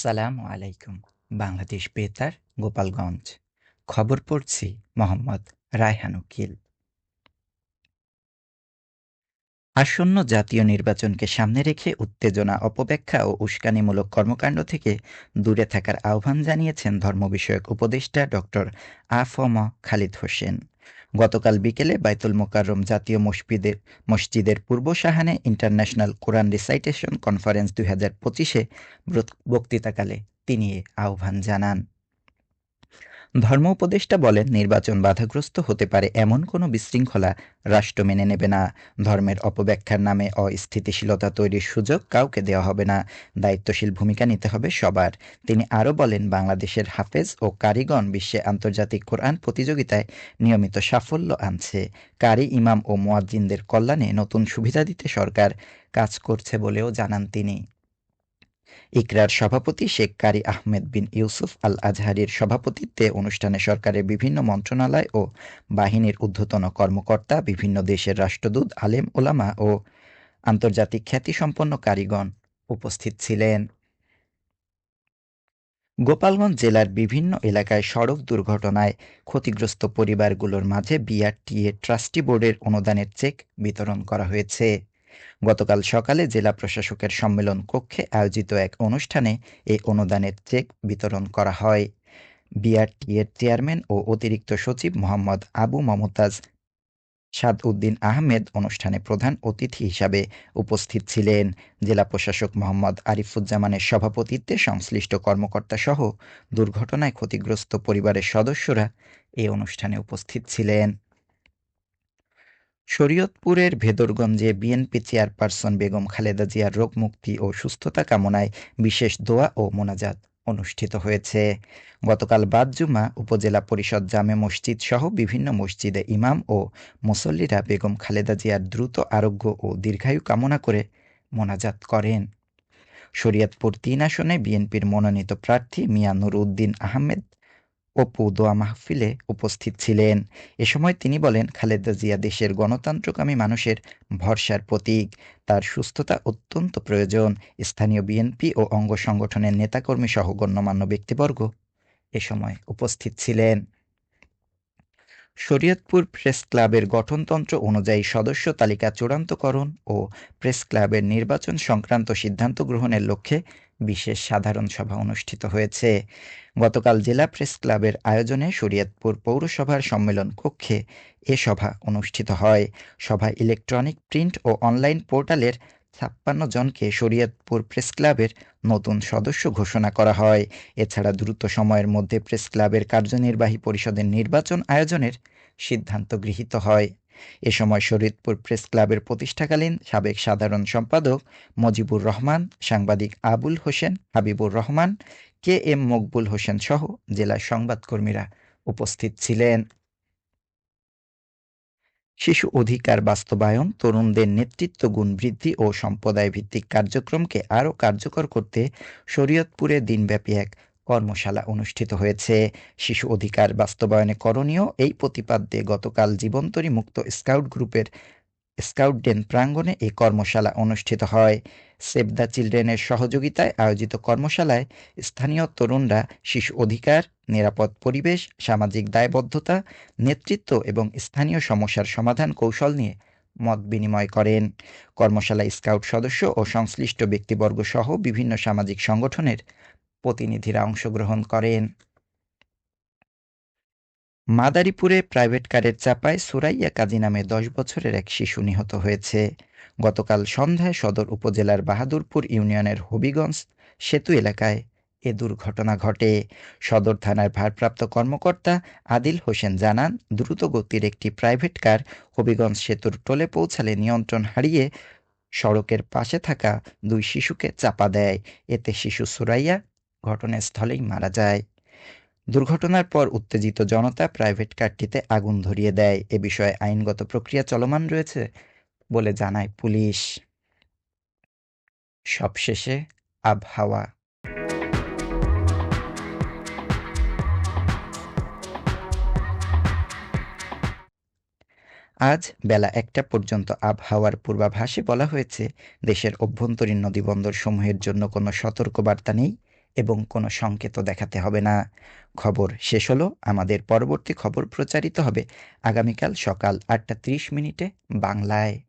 আসসালামু আলাইকুম, বাংলাদেশ বেতার, গোপালগঞ্জ। খবর পড়ছি মোহাম্মদ রায়হান উকিল। আসন্ন জাতীয় নির্বাচনকে সামনে রেখে উত্তেজনা, অপব্যাখ্যা ও উস্কানিমূলক কর্মকাণ্ড থেকে দূরে থাকার আহ্বান জানিয়েছেন ধর্ম বিষয়ক উপদেষ্টা ডক্টর আফম খালিদ হোসেন। গতকাল বিকেলে বাইতুল মোকাররম জাতীয় মসজিদের মসজিদের পূর্ব সাহানে ইন্টারন্যাশনাল কোরআন রিসাইটেশন কনফারেন্স দুই হাজার পঁচিশে বক্তৃতাকালে তিনি আহ্বান জানান। ধর্ম উপদেষ্টা বলেন, নির্বাচন বাধাগ্রস্ত হতে পারে এমন কোনো বিশৃঙ্খলা রাষ্ট্র মেনে নেবে না। ধর্মের অপব্যাখ্যার নামে অস্থিতিশীলতা তৈরির সুযোগ কাউকে দেওয়া হবে না। দায়িত্বশীল ভূমিকা নিতে হবে সবার। তিনি আরও বলেন, বাংলাদেশের হাফেজ ও কারিগণ বিশ্বে আন্তর্জাতিক কোরআন প্রতিযোগিতায় নিয়মিত সাফল্য আনছে। কারি ইমাম ও মোয়াজ্জিনদের কল্যাণে নতুন সুবিধা দিতে সরকার কাজ করছে বলেও জানান তিনি। ইকরার সভাপতি শেখ কারি আহমেদ বিন ইউসুফ আল আজহারির সভাপতিত্বে অনুষ্ঠানে সরকারের বিভিন্ন মন্ত্রণালয় ও বাহিনীর ঊর্ধ্বতন কর্মকর্তা, বিভিন্ন দেশের রাষ্ট্রদূত, আলেম, ওলামা ও আন্তর্জাতিক খ্যাতিসম্পন্ন কারিগণ উপস্থিত ছিলেন। গোপালগঞ্জ জেলার বিভিন্ন এলাকায় সড়ক দুর্ঘটনায় ক্ষতিগ্রস্ত পরিবারগুলোর মাঝে বিআরটিএ ট্রাস্টি বোর্ডের অনুদানের চেক বিতরণ করা হয়েছে। গতকাল সকালে জেলা প্রশাসকের সম্মেলন কক্ষে আয়োজিত এক অনুষ্ঠানে এই অনুদানের চেক বিতরণ করা হয়। বিআরটিএর চেয়ারম্যান ও অতিরিক্ত সচিব মোহাম্মদ আবু মমতাজ সাদ উদ্দিন আহমেদ অনুষ্ঠানে প্রধান অতিথি হিসাবে উপস্থিত ছিলেন। জেলা প্রশাসক মোহাম্মদ আরিফুজ্জামানের সভাপতিত্বে সংশ্লিষ্ট কর্মকর্তা সহ দুর্ঘটনায় ক্ষতিগ্রস্ত পরিবারের সদস্যরা এই অনুষ্ঠানে উপস্থিত ছিলেন। শরীয়তপুরের ভেদরগঞ্জে বিএনপি চেয়ারপারসন বেগম খালেদা জিয়ার রোগ মুক্তি ও সুস্থতা কামনায় বিশেষ দোয়া ও মোনাজাত অনুষ্ঠিত হয়েছে। গতকাল বাদজুমা উপজেলা পরিষদ জামে মসজিদ সহ বিভিন্ন মসজিদে ইমাম ও মুসল্লিরা বেগম খালেদা জিয়ার দ্রুত আরোগ্য ও দীর্ঘায়ু কামনা করে মোনাজাত করেন। শরীয়তপুর তিন আসনে বিএনপির মনোনীত প্রার্থী মিয়া নুর উদ্দিন আহমেদ অপু দোয়া মাহফিলে উপস্থিত ছিলেন। এ সময় তিনি বলেন, খালেদা জিয়া দেশের গণতন্ত্রকামী মানুষের ভরসার প্রতীক। তার সুস্থতা অত্যন্ত প্রয়োজন। স্থানীয় বিএনপি ও অঙ্গ সংগঠনের নেতাকর্মী সহ গণ্যমান্য ব্যক্তিবর্গ এ সময় উপস্থিত ছিলেন। শরীয়তপুর প্রেস ক্লাবের গঠনতন্ত্র অনুযায়ী সদস্য তালিকা চূড়ান্তকরণ ও প্রেস ক্লাবের নির্বাচন সংক্রান্ত সিদ্ধান্ত গ্রহণের লক্ষ্যে বিশেষ সাধারণ সভা অনুষ্ঠিত হয়েছে। গতকাল জেলা প্রেস ক্লাবের আয়োজনে শরীয়তপুর পৌরসভার সম্মেলন কক্ষে এ সভা অনুষ্ঠিত হয়। সভায় ইলেকট্রনিক, প্রিন্ট ও অনলাইন পোর্টালের ছাপ্পান্ন জনকে শরীয়তপুর প্রেস ক্লাবের নতুন সদস্য ঘোষণা করা হয়। এছাড়া দ্রুত সময়ের মধ্যে প্রেস ক্লাবের কার্যনির্বাহী পরিষদের নির্বাচন আয়োজনের সিদ্ধান্ত গৃহীত হয়। এ সময় শরীদপুর প্রেস ক্লাবের প্রতিষ্ঠাকালীন সাবেক সাধারণ সম্পাদক মজিবুর রহমান, সাংবাদিক আবুল হোসেন, হাবিবুর রহমান, কে এম মকবুল হোসেন সহ জেলার সংবাদকর্মীরা উপস্থিত ছিলেন। শিশু অধিকার বাস্তবায়ন, তরুণদের নেতৃত্ব, গুণ বৃদ্ধি ও সম্প্রদায় ভিত্তিক কার্যক্রমকে আরও কার্যকর করতে শরীয়তপুরে দিনব্যাপী এক কর্মশালা অনুষ্ঠিত হয়েছে। শিশু অধিকার বাস্তবায়নে করণীয় এই প্রতিপাদ্যে গতকাল জীবন্তরী মুক্ত স্কাউট গ্রুপের স্কাউট ডেন প্রাঙ্গণে এই কর্মশালা অনুষ্ঠিত হয়। সেভ দ্য চিলড্রেনের সহযোগিতায় আয়োজিত কর্মশালায় স্থানীয় তরুণরা শিশু অধিকার, নিরাপদ পরিবেশ, সামাজিক দায়বদ্ধতা, নেতৃত্ব এবং স্থানীয় সমস্যার সমাধান কৌশল নিয়ে মত বিনিময় করেন। কর্মশালায় স্কাউট সদস্য ও সংশ্লিষ্ট ব্যক্তিবর্গ সহ বিভিন্ন সামাজিক সংগঠনের প্রতিনিধিরা অংশগ্রহণ করেন। মাদারীপুরে প্রাইভেট কারের চাপায় সুরাইয়া কাজী নামে দশ বছরের এক শিশু নিহত হয়েছে। গতকাল সন্ধ্যায় সদর উপজেলার বাহাদুরপুর ইউনিয়নের হবিগঞ্জ সেতু এলাকায় এ দুর্ঘটনা ঘটে। সদর থানার ভারপ্রাপ্ত কর্মকর্তা আদিল হোসেন জানান দ্রুত গতির একটি প্রাইভেট কার হবিগঞ্জ সেতুর টোলে পৌঁছালে নিয়ন্ত্রণ হারিয়ে সড়কের পাশে থাকা দুই শিশুকে চাপা দেয়। এতে শিশু সুরাইয়া ঘটনাস্থলেই মারা যায়। দুর্ঘটনার পর উত্তেজিত জনতা প্রাইভেট কারটিতে আগুন ধরিয়ে দেয়। এ বিষয়ে আইনগত প্রক্রিয়া চলমান রয়েছে বলে জানায় পুলিশ। সবশেষে আবহাওয়া। আজ বেলা একটা পর্যন্ত আবহাওয়ার পূর্বাভাসে বলা হয়েছে, দেশের অভ্যন্তরীণ নদীবন্দর সমূহের জন্য কোনো সতর্কবার্তা নেই। এবং কোনো সংকেত দেখাতে হবে না। খবর শেষ হলো, আমাদের পরবর্তী খবর প্রচারিত হবে আগামীকাল সকাল আটটা ত্রিশ মিনিটে বাংলায়।